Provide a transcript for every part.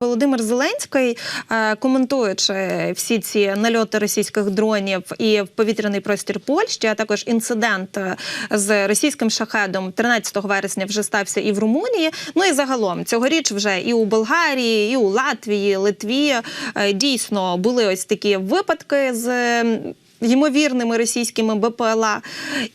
Володимир Зеленський, е, коментуючи всі ці нальоти російських дронів і в повітряний простір Польщі, а також інцидент е, з російським шахедом 13 вересня вже стався і в Румунії. Ну і загалом цьогоріч вже і у Болгарії, і у Латвії, Литві е, дійсно були ось такі випадки з. Ймовірними російськими БПЛА,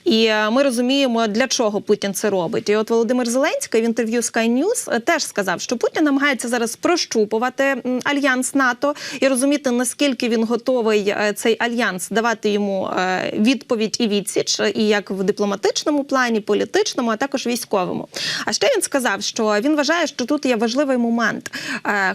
і е, ми розуміємо, для чого Путін це робить. І от Володимир Зеленський в інтерв'ю Sky News е, теж сказав, що Путін намагається зараз прощупувати альянс НАТО і розуміти, наскільки він готовий е, цей альянс давати йому відповідь і відсіч, і як в дипломатичному плані, політичному, а також військовому. А ще він сказав, що він вважає, що тут є важливий момент.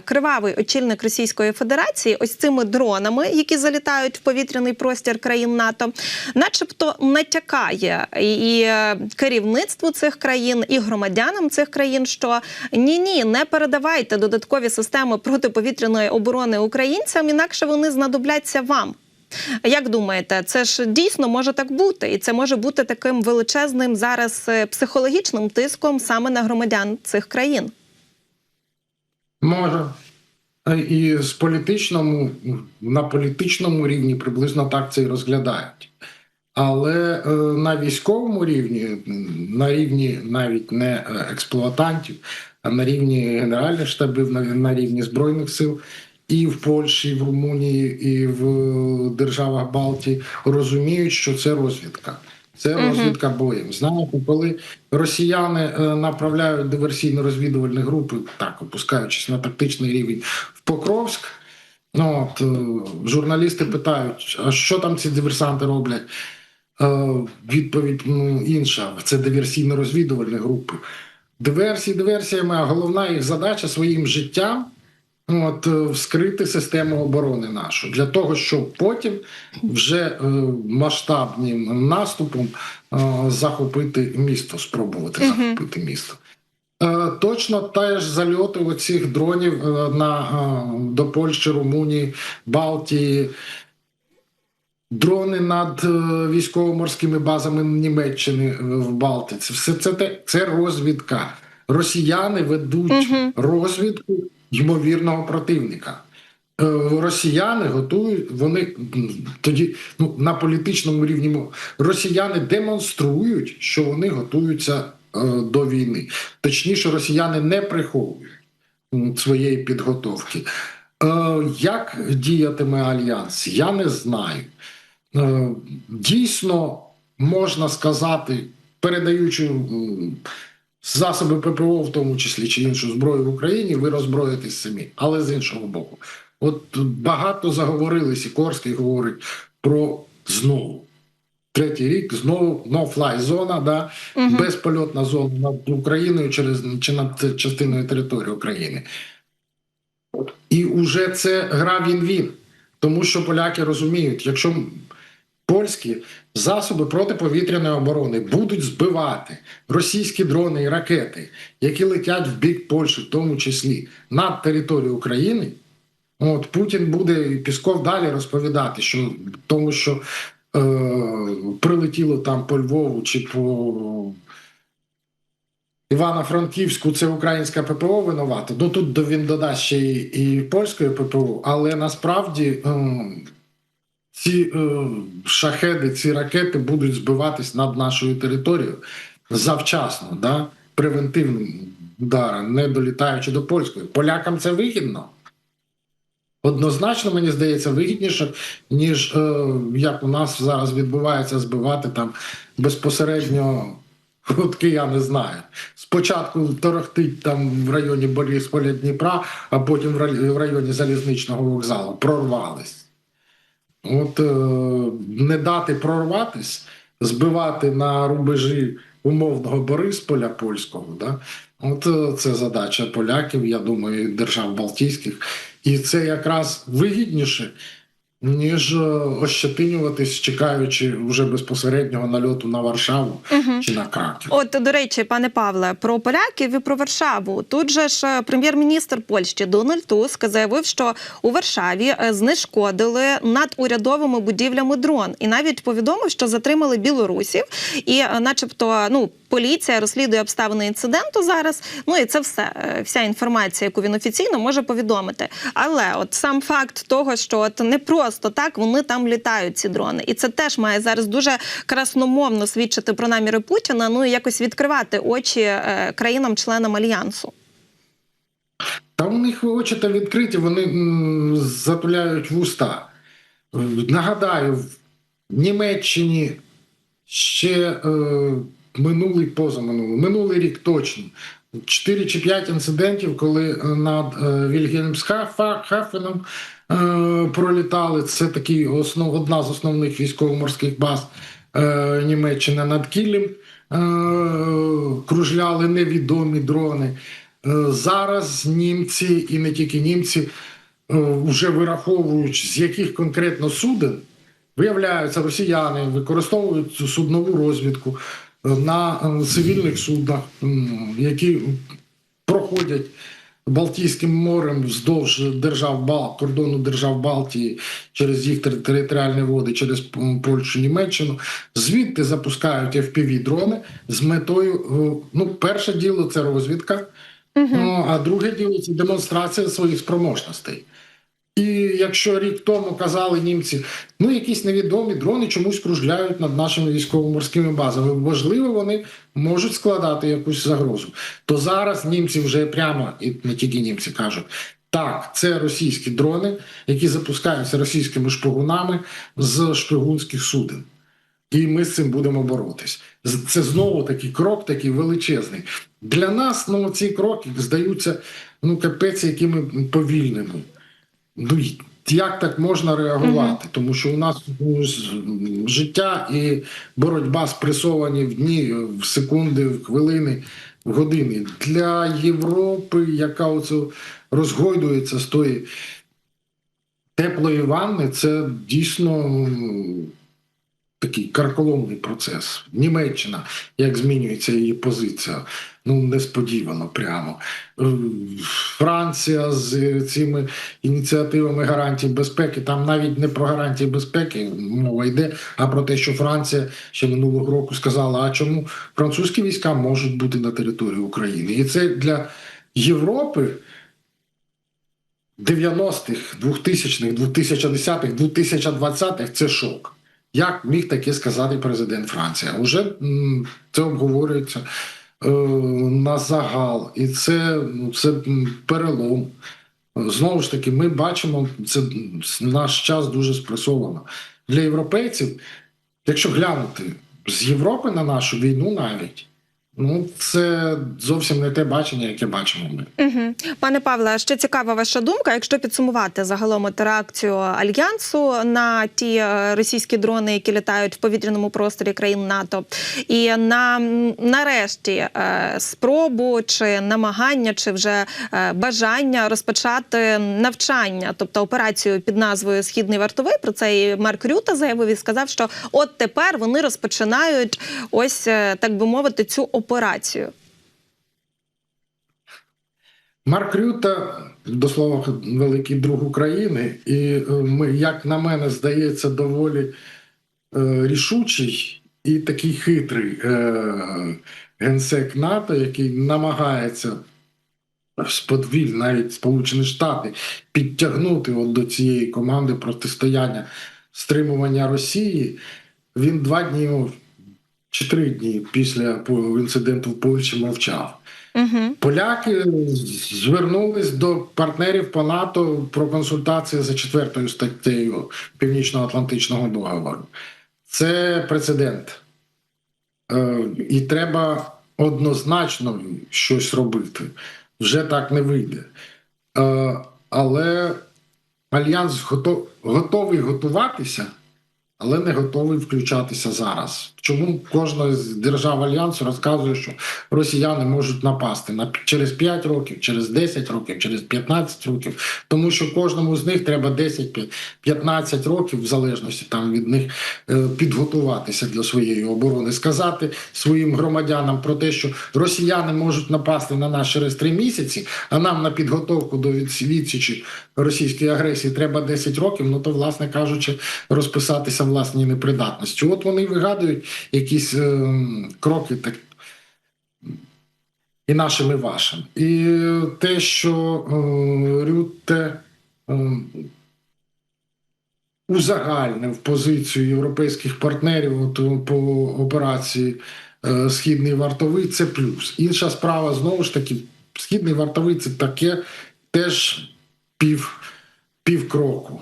Кривавий очільник Російської Федерації, ось цими дронами, які залітають в повітряний простір країн НАТО, начебто натякає і е, керівництву цих країн, і громадянам цих країн, що ні, ні, не передавайте додаткові системи протиповітряної оборони українцям, інакше вони знадобляться вам. Як думаєте, це ж дійсно може так бути, і це може бути таким величезним зараз е, психологічним тиском саме на громадян цих країн? Може. Е, І з політичному, на політичному рівні приблизно так це і розглядають. Але е, на військовому рівні, на рівні навіть не е, експлуатантів, а на рівні генеральних штабів, на, на рівні Збройних сил і в Польщі, і в Румунії, і в державах Балтії розуміють, що це розвідка. Це розвідка боєм. Знаєте, коли росіяни е, направляють диверсійно-розвідувальні групи, так опускаючись на тактичний рівень в Покровськ. Ну от е, журналісти питають, а що там ці диверсанти роблять? Е, Відповідь ну, інша: це диверсійно-розвідувальні групи. Диверсії, диверсіями, а головна їх задача своїм життям от, е, вскрити систему оборони нашу для того, щоб потім вже е, масштабним наступом е, захопити місто, спробувати Мгм. захопити місто. Точно теж зальоти оцих дронів на, до Польщі, Румунії, Балтії, дрони над військово-морськими базами Німеччини в Балтиці. Все це, це розвідка. Росіяни ведуть Мгм. розвідку ймовірного противника. Е, Росіяни готують, вони тоді ну, на політичному рівні росіяни демонструють, що вони готуються е, до війни. Точніше, росіяни не приховують своєї підготовки. Е, Як діятиме альянс? Я не знаю. Дійсно, можна сказати, передаючи засоби ППО, в тому числі чи іншу зброю в Україні, ви роззброїтесь самі. Але з іншого боку, от багато заговорили, Сікорський говорить про знову. Третій рік знову no-fly зона, да, Мгм. безпольотна зона над Україною через чи над частиною території України. І вже це гра він-він. Тому що поляки розуміють, якщо польські засоби протиповітряної оборони будуть збивати російські дрони і ракети, які летять в бік Польщі, в тому числі над територією України, от Путін буде Пісков далі розповідати, що тому, що е, прилетіло там по Львову чи по Івано-Франківську це українська ППО винувата. Ну тут він додасть ще і, і польської ППО, але насправді ем, ці е, шахеди, ці ракети будуть збиватись над нашою територією завчасно, да? превентивним ударом, не долітаючи до польської. Полякам це вигідно. Однозначно, мені здається, вигідніше, ніж е, як у нас зараз відбувається збивати там безпосередньо. От я не знаю. Спочатку торохтить там в районі Борисполя Дніпра, а потім в районі залізничного вокзалу. Прорвались. От е, не дати прорватись, збивати на рубежі умовного Борисполя польського. Да? От е, це задача поляків, я думаю, держав Балтійських. І це якраз вигідніше, ніж е, ощетинюватись, чекаючи вже безпосереднього нальоту на Варшаву Мгм. чи на Краків. От до речі, пане Павле, про поляків і про Варшаву. Тут же ж е, прем'єр-міністр Польщі Дональд Туск заявив, що у Варшаві е, знешкодили над урядовими будівлями дрон, і навіть повідомив, що затримали білорусів, і, начебто, ну поліція розслідує обставини інциденту зараз. Ну і це все, е, вся інформація, яку він офіційно може повідомити. Але от сам факт того, що от не просто так вони там літають, ці дрони, і це теж має зараз дуже красномовно свідчити про наміри Путіна. Ну і якось відкривати очі е, країнам-членам альянсу. Та у них очі та відкриті, вони затуляють вуста. Е, Нагадаю, в Німеччині ще е, минулий позаминулий, минулий рік точно. 4 чи 5 інцидентів, коли е, над е, Вільгельмсхафеном е, пролітали. Це такий основ, одна з основних військово-морських баз Німеччини над Кілем. Е, кружляли невідомі дрони. Зараз німці і не тільки німці вже вираховують, з яких конкретно суден виявляються, росіяни використовують цю суднову розвідку на е, цивільних суднах, які проходять Балтійським морем вздовж держав Бал, кордону держав Балтії через їх територіальні води, через Польщу, Німеччину. Звідти запускають fpv дрони з метою. е, Ну, перше діло це розвідка, ну, а друге діло це демонстрація своїх спроможностей. І якщо рік тому казали німці, ну якісь невідомі дрони чомусь кружляють над нашими військово-морськими базами, можливо, вони можуть складати якусь загрозу. То зараз німці вже прямо, і не тільки німці кажуть, так, це російські дрони, які запускаються російськими шпигунами з шпигунських суден. І ми з цим будемо боротись. Це знову такий крок, такий величезний. Для нас ну, ці кроки здаються ну, капець, якими повільними. Ну, як так можна реагувати? Тому що у нас ну, життя і боротьба спресовані в дні, в секунди, в хвилини, в години. Для Європи, яка оце розгойдується з тої теплої ванни, це дійсно м, такий карколомний процес. Німеччина, як змінюється її позиція, ну несподівано прямо. Е, Франція з цими ініціативами гарантій безпеки. Там навіть не про гарантії безпеки мова йде, а про те, що Франція ще минулого року сказала, а чому французькі війська можуть бути на території України. І це для Європи 90-х, 2000-х, 2010-х, 2020-х це шок. Як міг таке сказати президент Франції? Уже це обговорюється е, на загал, і це, ну, це перелом. Знову ж таки, ми бачимо, це наш час дуже спресовано. Для європейців, якщо глянути з Європи на нашу війну навіть, ну це зовсім не те бачення, яке бачимо ми. Угу. Пане Павле, ще цікава ваша думка. Якщо підсумувати загалом от реакцію альянсу на ті е, російські дрони, які літають в повітряному просторі країн НАТО, і на нарешті е, спробу чи намагання, чи вже е, бажання розпочати навчання, тобто операцію під назвою Східний вартовий. Про це і Марк Рюта заявив і сказав, що от тепер вони розпочинають ось так би мовити цю операцію. Марк Рюта, до слова, великий друг України, і е, як на мене, здається, доволі е, рішучий і такий хитрий е, генсек НАТО, який намагається сподвіль навіть Сполучені Штати підтягнути от до цієї команди протистояння стримування Росії. Він два дні чи три дні після інциденту в Польщі мовчав. Угу. Поляки звернулись до партнерів по НАТО про консультації за четвертою статтею Північно-Атлантичного договору. Це прецедент. Е, І треба однозначно щось робити. Вже так не вийде. Е, Але альянс гото- готовий готуватися, але не готовий включатися зараз. Чому кожна з держав альянсу розказує, що росіяни можуть напасти на через 5 років, через 10 років, через 15 років, тому що кожному з них треба 10-15 років, в залежності там від них, е, підготуватися для своєї оборони, сказати своїм громадянам про те, що росіяни можуть напасти на нас через 3 місяці, а нам на підготовку до відс- відсічі російської агресії треба 10 років. Ну то, власне кажучи, розписатися власній непридатності. От вони вигадують якісь е, кроки, так і нашим, і вашим. І те, що е, Рютте е, узагальнив позицію європейських партнерів по операції е, Східний вартовий, це плюс. Інша справа знову ж таки, Східний вартовий це таке теж пів, пів кроку,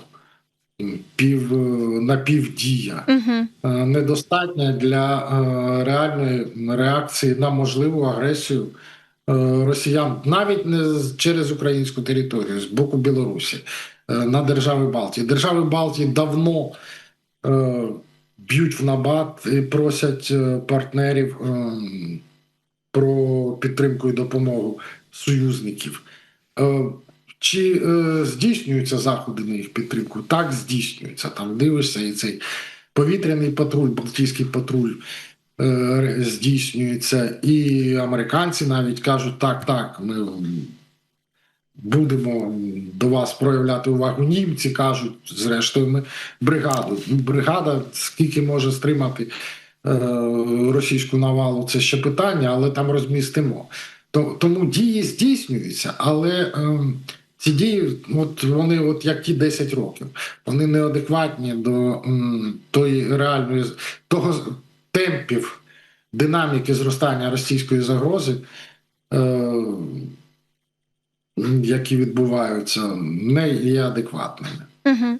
пів, е, напівдія Угу. е, недостатня для е, реальної реакції на можливу агресію росіян навіть не через українську територію з боку Білорусі на держави Балтії. Держави Балтії давно б'ють в набат і просять партнерів про підтримку і допомогу союзників. Чи е, здійснюються заходи на їх підтримку? Так, здійснюються. Там дивишся, і цей повітряний патруль, Балтійський патруль е, здійснюється, і американці навіть кажуть: так, так, ми будемо до вас проявляти увагу. Німці кажуть, зрештою, ми бригаду. Бригада скільки може стримати е, російську навалу, це ще питання, але там розмістимо. То- Тому дії здійснюються, але е, ці дії, от вони, от як ті 10 років, вони неадекватні до тої реальної того темпів динаміки зростання російської загрози, е, які відбуваються, не є адекватними. Угу.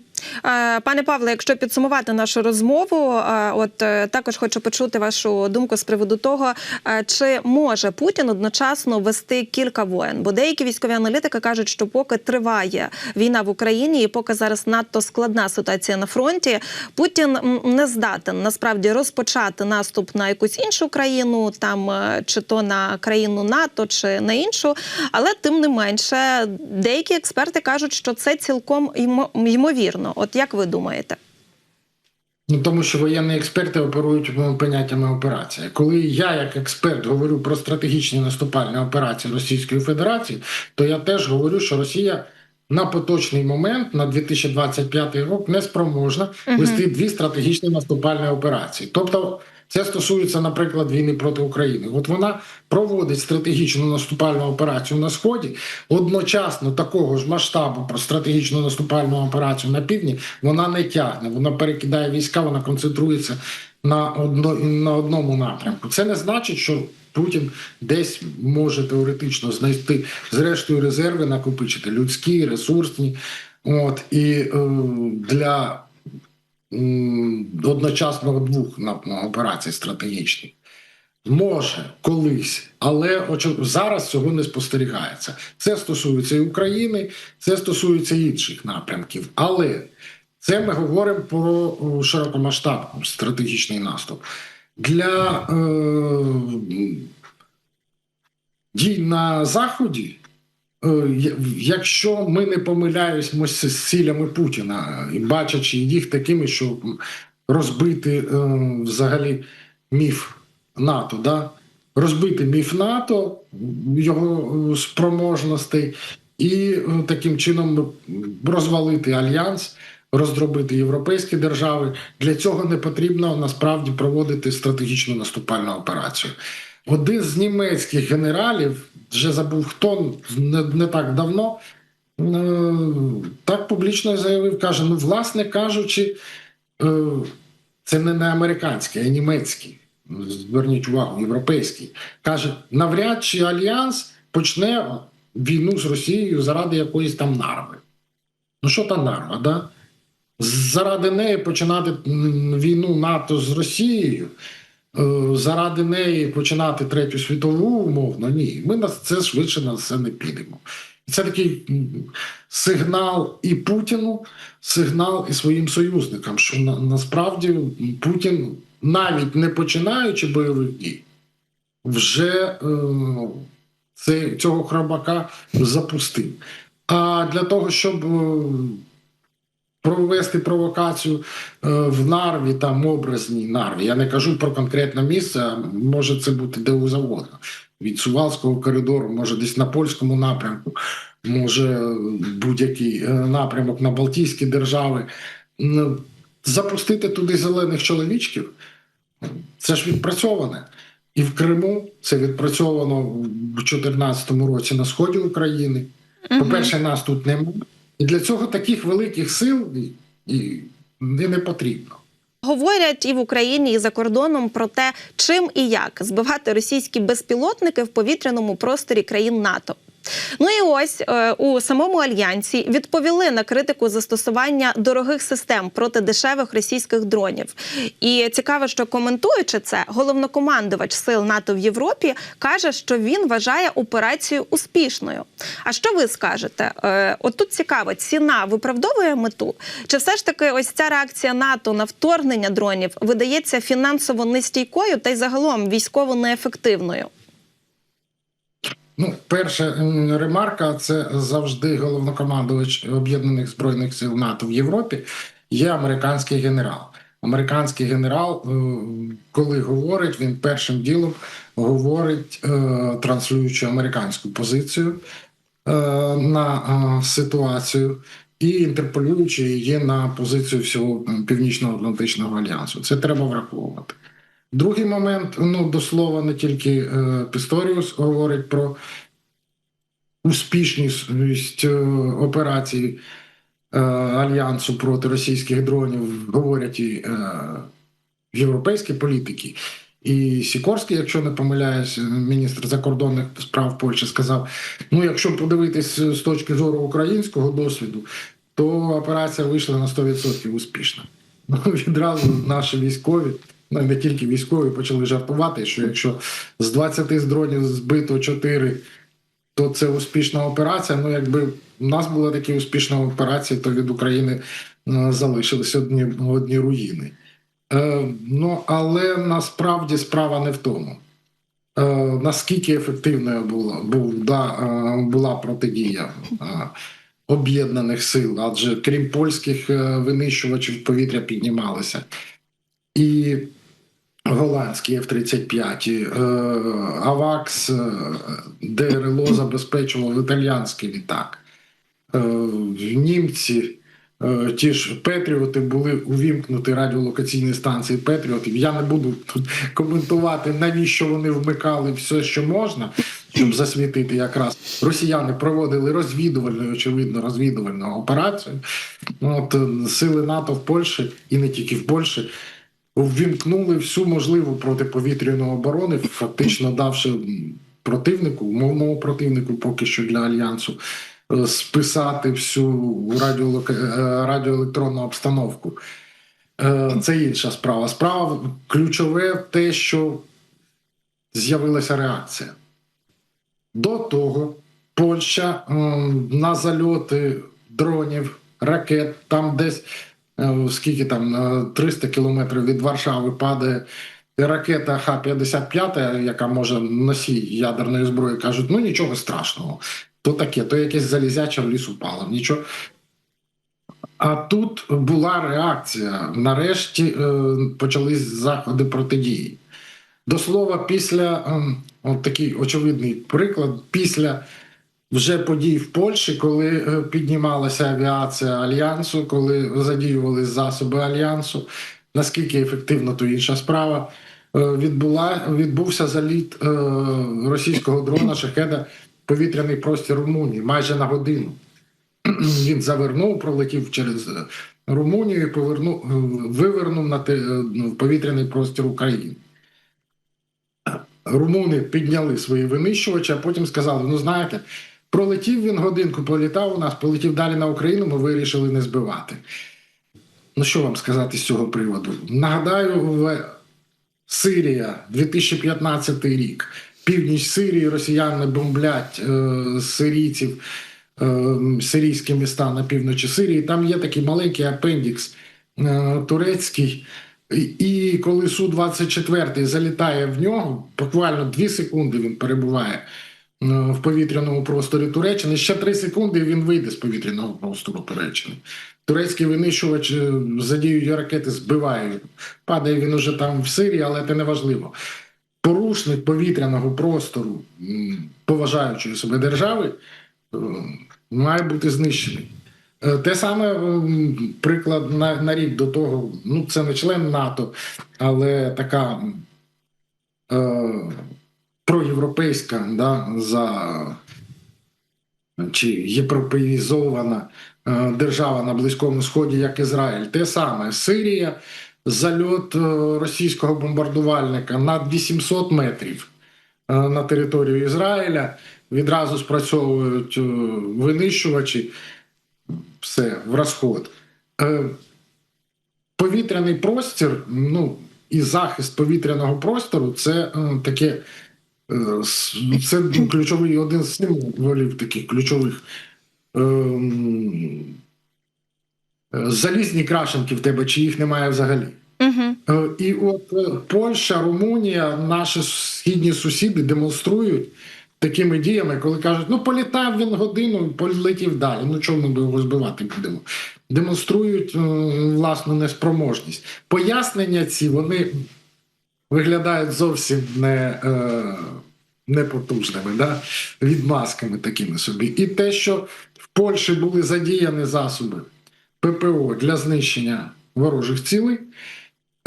Пане Павле, якщо підсумувати нашу розмову, е, от е, також хочу почути вашу думку з приводу того, е, чи може Путін одночасно вести кілька воєн? Бо деякі військові аналітики кажуть, що поки триває війна в Україні, і поки зараз надто складна ситуація на фронті, Путін не здатен насправді розпочати наступ на якусь іншу країну, там е, чи то на країну НАТО, чи на іншу. Але тим не менше, деякі експерти кажуть, що це цілком ймо- ймовірно. От як ви думаєте? Ну, тому що воєнні експерти оперують поняттями операції. Коли я, як експерт, говорю про стратегічні наступальні операції Російської Федерації, то я теж говорю, що Росія на поточний момент, на 2025 рік, не спроможна вести дві стратегічні наступальні операції. Тобто, це стосується, наприклад, війни проти України. От вона проводить стратегічну наступальну операцію на сході, одночасно такого ж масштабу про стратегічну наступальну операцію на півдні вона не тягне. Вона перекидає війська, вона концентрується на одно, на одному напрямку. Це не значить, що Путін десь може теоретично знайти зрештою резерви, накопичити людські, ресурсні. От і е, для м, одночасного двох операцій стратегічних. Може колись, але зараз цього не спостерігається. Це стосується і України, це стосується інших напрямків. Але це ми говоримо про широкомасштабний стратегічний наступ. Для е, дій на Заході, якщо ми не помиляємося з цілями Путіна і бачачи їх такими, що розбити е, взагалі міф НАТО, да? розбити міф НАТО, його е, спроможностей, і е, таким чином розвалити альянс, роздробити європейські держави. Для цього не потрібно насправді проводити стратегічну наступальну операцію. Один з німецьких генералів, вже забув хто не, не так давно, е, так публічно заявив, каже: ну, власне кажучи, е, це не, не американський, а німецький. Зверніть увагу, європейський. Каже, навряд чи Альянс почне війну з Росією заради якоїсь там нарви. Ну, що та нарва, да? Заради неї починати війну НАТО з Росією, заради неї починати третю світову умовно. Ні, ми на це швидше на це не підемо. І це такий сигнал і Путіну, сигнал і своїм союзникам, що на, насправді Путін, навіть не починаючи бойових дій, вже е, цього храбака запустив. А для того, щоб е, провести провокацію е, в Нарві, там образній Нарві, я не кажу про конкретне місце, може це бути де завгодно. Від Сувалського коридору, може десь на польському напрямку, може будь-який е, напрямок на Балтійські держави. Запустити туди зелених чоловічків, це ж відпрацьоване. і в Криму. Це відпрацьовано в 2014 році на сході України. По-перше, нас тут немає. І для цього таких великих сил не, не потрібно. Говорять і в Україні, і за кордоном про те, чим і як збивати російські безпілотники в повітряному просторі країн НАТО. Ну і ось е, у самому альянсі відповіли на критику застосування дорогих систем проти дешевих російських дронів. І цікаво, що коментуючи це, головнокомандувач сил НАТО в Європі каже, що він вважає операцію успішною. А що ви скажете? Е, От тут цікаво, ціна виправдовує мету? Чи все ж таки ось ця реакція НАТО на вторгнення дронів видається фінансово нестійкою та й загалом військово неефективною? Ну, перша ремарка це завжди головнокомандувач Об'єднаних Збройних сил НАТО в Європі є американський генерал. Американський генерал, е, коли говорить, він першим ділом говорить, е, транслюючи американську позицію е, на ситуацію і інтерполюючи її на позицію всього Північно-Атлантичного альянсу. Це треба враховувати. Другий момент, ну до слова, не тільки е, Пісторіус говорить про успішність е, операції е, альянсу проти російських дронів, говорять і е, європейські політики. І Сікорський, якщо не помиляюсь, міністр закордонних справ Польщі сказав: ну, якщо подивитись з точки зору українського досвіду, то операція вийшла на 100% успішна. Ну, відразу наші військові, ну не тільки військові, почали жартувати, що якщо з 20 з дронів збито 4, то це успішна операція. Ну, якби в нас була така успішна операція, то від України е, залишилися одні, одні руїни. Е, ну, але насправді справа не в тому. Е, наскільки ефективною була, був, да, е, була протидія об'єднаних сил, адже крім польських винищувачів повітря піднімалися. І голландські F-35, е, АВАКС, е, ДРЛО забезпечував італіянський літак. Е, Німці, ті ж Петріоти були увімкнуті радіолокаційні станції Петріотів. Я не буду тут коментувати, навіщо вони вмикали все, що можна, щоб засвітити якраз. Росіяни проводили розвідувальну, очевидно, розвідувальну операцію. От сили НАТО в Польщі і не тільки в Польщі. Ввімкнули всю можливу протиповітряну оборону, фактично давши противнику, умовному противнику, поки що для альянсу, е, списати всю е, радіоелектронну обстановку. Е, Це інша справа. Справа ключове те, що з'явилася реакція. До того Польща на зальоти дронів, ракет, там десь скільки там е, 300 кілометрів від Варшави падає ракета Х-55, яка може носій ядерної зброї, кажуть, ну нічого страшного. То таке, то якесь залізяче в ліс упало. Нічого. А тут була реакція. Нарешті е, почались заходи протидії. До слова, після ем, от такий очевидний приклад, після вже подій в Польщі, коли е, піднімалася авіація альянсу, коли задіювали засоби альянсу, наскільки ефективно, то інша справа. е, Відбула відбувся заліт е, російського дрона шахеда повітряний простір Румунії майже на годину. Він завернув, пролетів через Румунію і повернув, вивернув на те, ну, повітряний простір України. Румуни підняли свої винищувачі, а потім сказали: ну знаєте, пролетів він годинку, політав у нас, полетів далі на Україну, ми вирішили не збивати. Ну, що вам сказати з цього приводу? Нагадаю, в Сирія, 2015 рік, північ Сирії, росіяни бомблять е, сирійців, е, сирійські міста на півночі Сирії. Там є такий маленький апендікс е, турецький. І, коли Су-24 залітає в нього, буквально 2 секунди він перебуває в повітряному просторі Туреччини. Ще 3 секунди він вийде з повітряного простору Туреччини. Турецький винищувач е, задіює ракети, збиває. Падає він уже там в Сирії, але це не важливо. Порушник повітряного простору поважаючої себе держави е, має бути знищений. Е, Те саме приклад на, на рік до того, ну це не член НАТО, але така е, проєвропейська да, за чи європеїзована е, держава на Близькому Сході, як Ізраїль. Те саме Сирія, зальот е, російського бомбардувальника над 800 метрів е, на територію Ізраїля. Відразу спрацьовують винищувачі, все в розход. Повітряний простір, ну і захист повітряного простору це таке. С- Це ну, ключовий один з символів таких ключових. Ем, Залізні крашенки в тебе, чи їх немає взагалі. Угу. І от е, Польща, Румунія, наші східні сусіди демонструють такими діями, коли кажуть, ну політав він годину, і полетів далі. Ну чому ми його збивати будемо? Демонструють е, власну неспроможність. Пояснення ці вони виглядають зовсім не, е, непотужними, да? відмазками такими собі. І те, що в Польщі були задіяні засоби ППО для знищення ворожих цілей,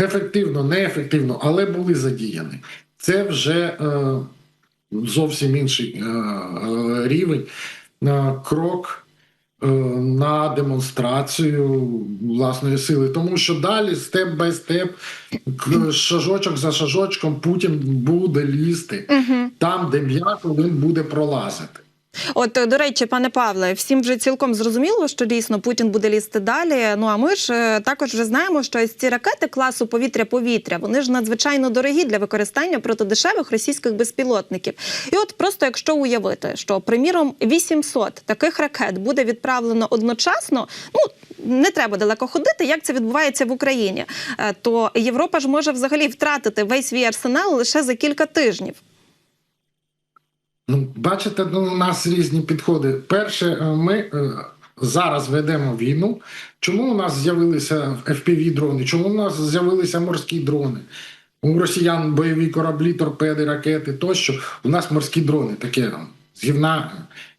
ефективно, неефективно, але були задіяні. Це вже е, зовсім інший е, рівень, е, крок на демонстрацію власної сили. Тому що далі, степ бай степ, шажочок за шажочком, Путін буде лізти Угу. там, де м'яко він буде пролазити. От до речі, пане Павле, всім вже цілком зрозуміло, що дійсно Путін буде лізти далі. Ну а ми ж е, також вже знаємо, що ось ці ракети класу повітря-повітря вони ж надзвичайно дорогі для використання проти дешевих російських безпілотників. І от просто якщо уявити, що приміром 800 таких ракет буде відправлено одночасно, ну не треба далеко ходити, як це відбувається в Україні, е, то Європа ж може взагалі втратити весь свій арсенал лише за кілька тижнів. Ну, бачите, ну, у нас різні підходи. Перше, е, ми е, зараз ведемо війну. Чому у нас з'явилися fpv дрони? Чому у нас з'явилися морські дрони? У росіян бойові кораблі, торпеди, ракети тощо. У нас морські дрони, таке там, з гівна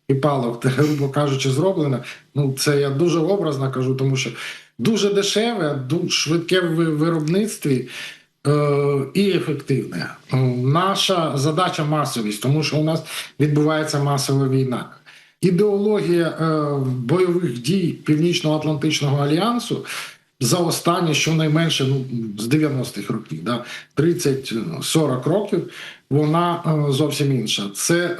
і палок, грубо кажучи, зроблено. Ну, це я дуже образно кажу, тому що дуже дешеве, дуже швидке в виробництві. Е, і ефективне. Е, Наша задача масовість, тому що у нас відбувається масова війна. Ідеологія е, бойових дій Північно-Атлантичного альянсу за останні щонайменше ну, з 90-х років, да, 30-40 років, вона зовсім інша. Це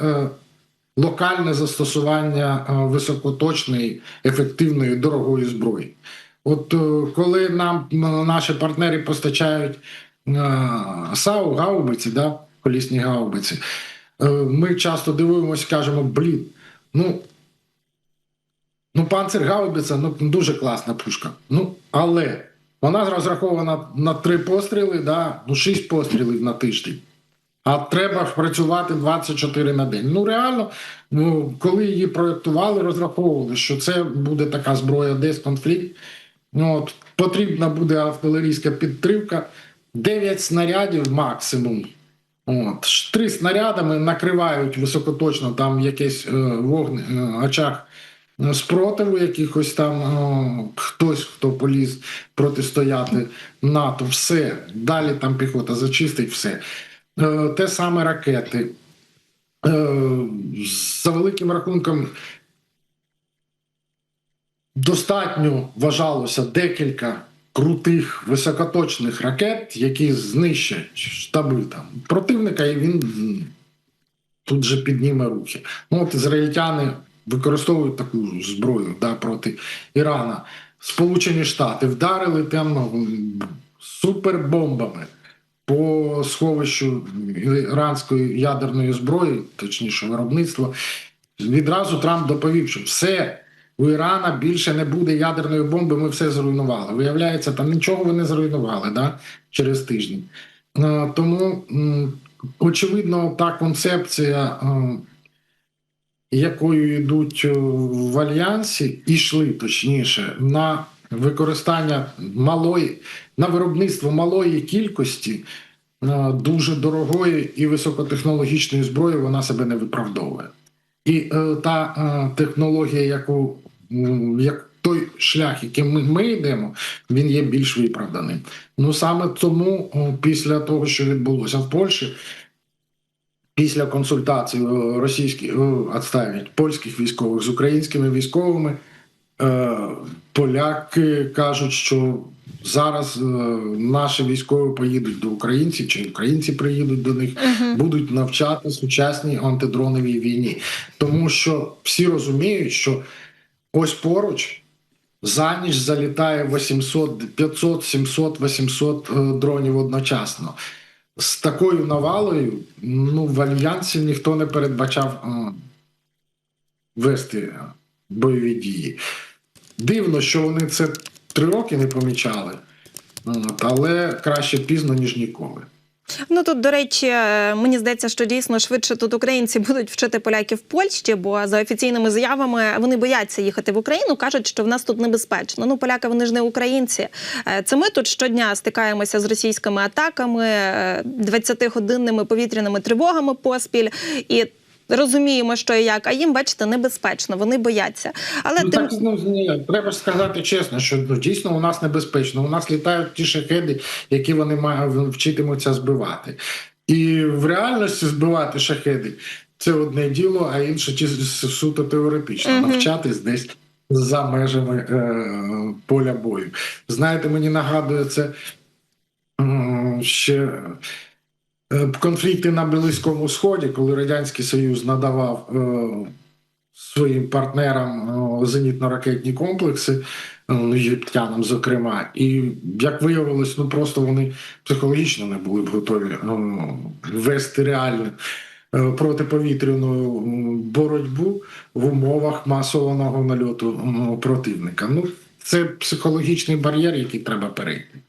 локальне застосування високоточної, ефективної, дорогої зброї. От коли нам наші партнери постачають САУ, гаубиці, да, колісні гаубиці, е, ми часто дивуємося, кажемо, блін, ну. Ну, панцир гаубиця ну, дуже класна пушка. Ну, але вона розрахована на три постріли, да, ну, шість пострілів на тиждень. А треба ж працювати 24 на день. Ну реально, ну, коли її проєктували, розраховували, що це буде така зброя, десь конфлікт. Ну, от, потрібна буде артилерійська підтримка, 9 снарядів максимум. От, три снарядами накривають високоточно там якийсь е, вогне, е, очаг е, спротиву, якихось там е, хтось, хто поліз протистояти НАТО, все. Далі там піхота зачистить все. Е, те саме ракети. Е, за великим рахунком, достатньо вважалося декілька крутих високоточних ракет, які знищать штаби там противника, і він тут же підніме руки. Ну, от ізраїльтяни використовують таку зброю да, проти Ірана. Сполучені Штати вдарили там супербомбами по сховищу іранської ядерної зброї, точніше виробництва. Відразу Трамп доповів, що все. У Ірана більше не буде ядерної бомби, ми все зруйнували. Виявляється, там нічого ви не зруйнували да? через тиждень. Е, Тому, очевидно, та концепція, е, якою йдуть е, в альянсі, ішли точніше, на використання малої, на виробництво малої кількості дуже дорогої і високотехнологічної зброї, вона себе не виправдовує. І е, та е, технологія, яку, як, той шлях, яким ми, ми йдемо, він є більш виправданим. Ну саме тому, після того, що відбулося в Польщі, після консультацій російських о, відставить польських військових з українськими військовими, е, поляки кажуть, що зараз е, наші військові поїдуть до українців, чи українці приїдуть до них, будуть навчати сучасній антидроновій війні, тому що всі розуміють, що ось поруч. За ніч залітає 800, 500, 700, 800 е, дронів одночасно. З такою навалою ну, в альянсі ніхто не передбачав е, вести бойові дії. Дивно, що вони це три роки не помічали, але краще пізно, ніж ніколи. Ну тут, до речі, е, мені здається, що дійсно швидше тут українці будуть вчити поляків в Польщі, бо за офіційними заявами вони бояться їхати в Україну, кажуть, що в нас тут небезпечно. Ну, поляки вони ж не українці. Е, Це ми тут щодня стикаємося з російськими атаками, е, 20-годинними повітряними тривогами поспіль і. Розуміємо, що і як, а їм, бачите, небезпечно, вони бояться. Але Ну, тим так, ну, ні, треба ж сказати чесно, що ну, дійсно у нас небезпечно. У нас літають ті шахеди, які вони мають вчитимуться збивати. І в реальності збивати шахеди це одне діло, а інше чи суто теоретично Мгм. навчатись десь за межами е, поля бою. Знаєте, мені нагадує це м, ще. Е, Конфлікти на Близькому Сході, коли Радянський Союз надавав е, своїм партнерам е, зенітно-ракетні комплекси, єгиптянам, зокрема, і як виявилось, ну просто вони психологічно не були б готові вести реальну протиповітряну боротьбу в умовах масованого нальоту противника. Ну, це психологічний бар'єр, який треба перейти.